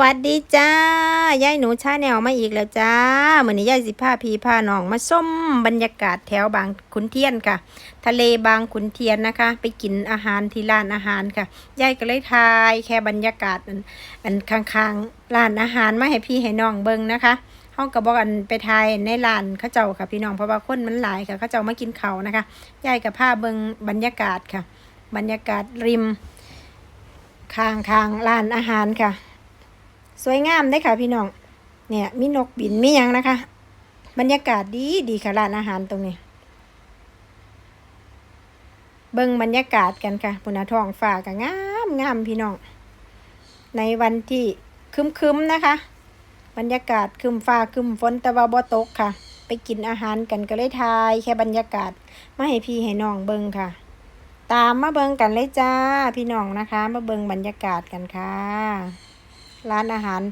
สวัสดีจ้ายายหนูชาแนวมาอีกแล้วจ้าเหมือนนี้ยายสิพาพีพาน้องมาส้มบรรยากาศแถวบางขุนเทียนค่ะ ทะเลบางขุนเทียนนะคะ ไปกินอาหารที่ร้านอาหารค่ะยายก็เลยทายแค่บรรยากาศอันอันข้างๆร้านอาหารมาให้พี่ให้น้องเบิ่งนะคะห้องกระบอกอันไปทายในร้านข้าเจ้าค่ะพี่น้องเพราะว่าคนมันหลายค่ะข้าเจ้ามากินเขานะคะยายกับผ้าเบิ่งบรรยากาศค่ะ บรรยากาศริมข้างๆร้านอาหารค่ะ สวยงามได้ค่ะพี่น้อง เนี่ย มีนกบินมียังนะคะ บรรยากาศดีดีค่ะร้านอาหารตรงนี้ เบิ่งบรรยากาศกันค่ะพุนาทองฟ้าก็งามงามพี่น้อง ในวันที่ครึมๆนะคะ บรรยากาศคึมฟ้าคึมฝนแต่ว่าบ่ตกค่ะ ไปกินอาหารกันก็เลยทาย แค่บรรยากาศมาให้พี่ให้น้องเบิ่งค่ะ ตามมาเบิ่งกันเลยจ้าพี่น้องนะคะ มาเบิ่งบรรยากาศกันค่ะ ร้านอาหาร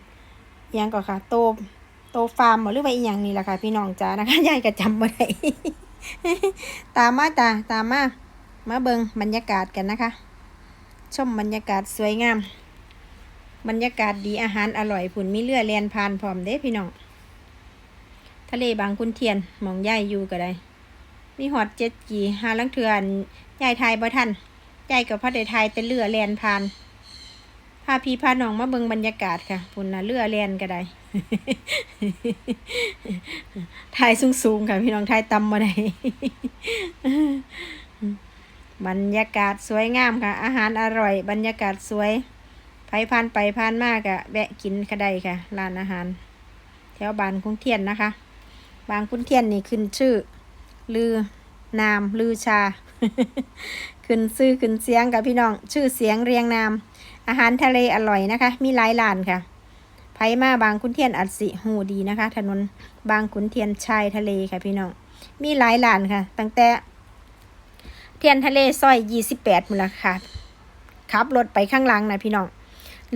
อิหยังก็ค่ะ โตโตฟาร์มหรือว่าอีหยังนี่แหละค่ะ พี่น้องจ้านะคะยายก็จำบ่ได้ตามมาจ้าตามมามาเบิงบรรยากาศกันนะคะ ชมบรรยากาศสวยงาม บรรยากาศดีอาหารอร่อยผุนมีเรือแลนผ่านพร้อมเด้พี่น้องทะเลบางคุณเทียนมองยายอยู่ก็ได้ มีหอดเจ็ดกีหาลังเทือนยายไทยบ่ทันยายกับพ่อได้ทยแต่เรือแลนผ่าน พาพี่พาน้องมาเบิ่งบรรยากาศค่ะพุ่นนะเรือแลนก็ได้ถ่ายสูงๆค่ะพี่น้องถ่ายต่ำมาได้บรรยากาศสวยงามค่ะ อาหารอร่อย บรรยากาศสวยไปผ่านไปผ่านมากอะแวะกินก็ได้ค่ะร้านอาหาร แถวบานคุ้งเทียนนะคะ บางคุ้งเทียนนี่ขึ้นชื่อ ลือนามลือชา ขึ้นซื้อขึ้นเสียงกับพี่น้อง ชื่อเสียงเรียงนาม อาหารทะเลอร่อยนะคะ มีหลายร้านค่ะไผมาบางขุนเทียนอัดสิหูดีนะคะ ถนนบางขุนเทียนชายทะเลค่ะพี่น้อง มีหลายร้านค่ะ ตั้งแต่ เทียนทะเลซอยยี่สิบแปดมูลค่ะขับรถไปข้างหลังนะพี่น้อง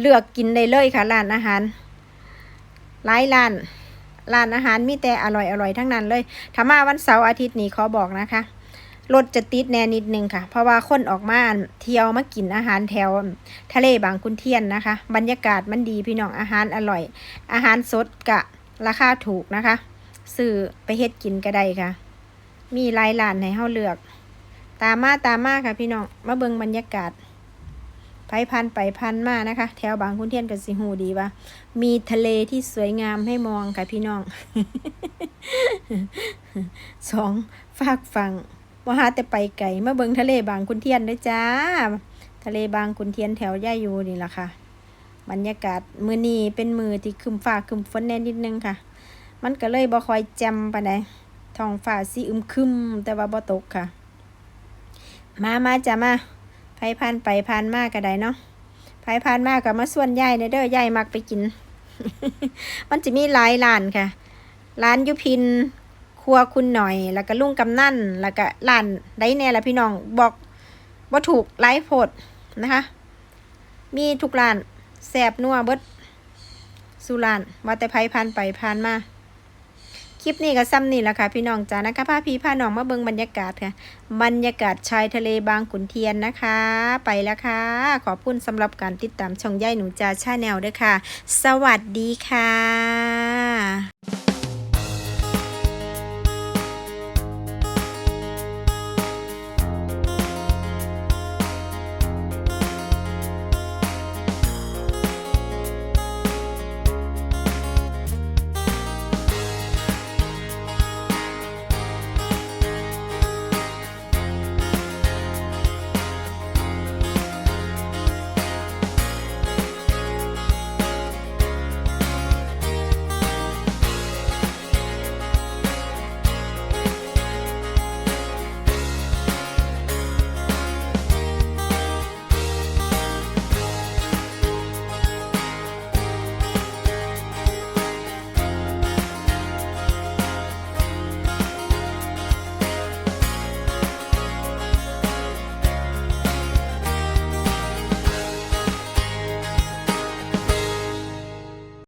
เลือกกินได้เลยค่ะร้านอาหารหลายร้านร้านอาหารมีแต่อร่อยอร่อยทั้งนั้นเลยถ้ามาวันเสาร์อาทิตย์นี้ขอบอกนะคะ รถจะติดแน่นิดนึงค่ะ เพราะว่าคนออกมาเที่ยวมากินอาหารแถว ทะเลบางคุณเทียนนะคะ บรรยากาศมันดีพี่น้องอาหารอร่อย อาหารสดกะราคาถูกนะคะซื้อไปเฮ็ดกินก็ได้ค่ะ มีหลายร้านให้เฮาเลือก ตามมาตามมาค่ะพี่น้องมาเบิ่งบรรยากาศไปพันไปพันมานะคะ แถวบางคุณเทียนกับสิหูดีว่ามีทะเลที่สวยงามให้มองค่ะพี่น้องสองฝากฝั่ง ว่าหาแต่ไปไก่มาเบิงทะเลบางคุณเทียนด้วยจ้า ทะเลบางคุณเทียนแถวย่ายูนี่แหละค่ะ บรรยากาศมือนี้เป็นมือที่คึมฟ้าคึมฝนแน่นิดนึงค่ะ มันก็เลยบ่คอยแจำปานใดท้องฟ้าสีอึมครึมแต่ว่าบ่ตกค่ะ มามาจ้ามาไผผ่านไปผ่านมาก็ได้เนาะไผผ่านมาก็มาส่วนยายเนเด้อยายมักไปกิน มันจะมีหลายร้านค่ะ ร้านยุพิน รัวคุณหน่อย แล้วก็ลุงกำนั่น แล้วก็ร้านได้แน่ละพี่น้องบอกว่าถูกไลฟ์โพดนะคะ มีทุกร้านแสบนัวเบิดสุรานว่าแต่ไผผ่านไปผ่านมา คลิปนี้ก็ซ้ำนี่แหละค่ะ พี่น้องจ้านะคะพาพี่พาน้องมาเบิ่งบรรยากาศค่ะ บรรยากาศชายทะเลบางขุนเทียนนะคะ ไปแล้วค่ะ ขอบคุณสำหรับการติดตามช่องย่ายหนูจาชาแนลด้วยค่ะ สวัสดีค่ะ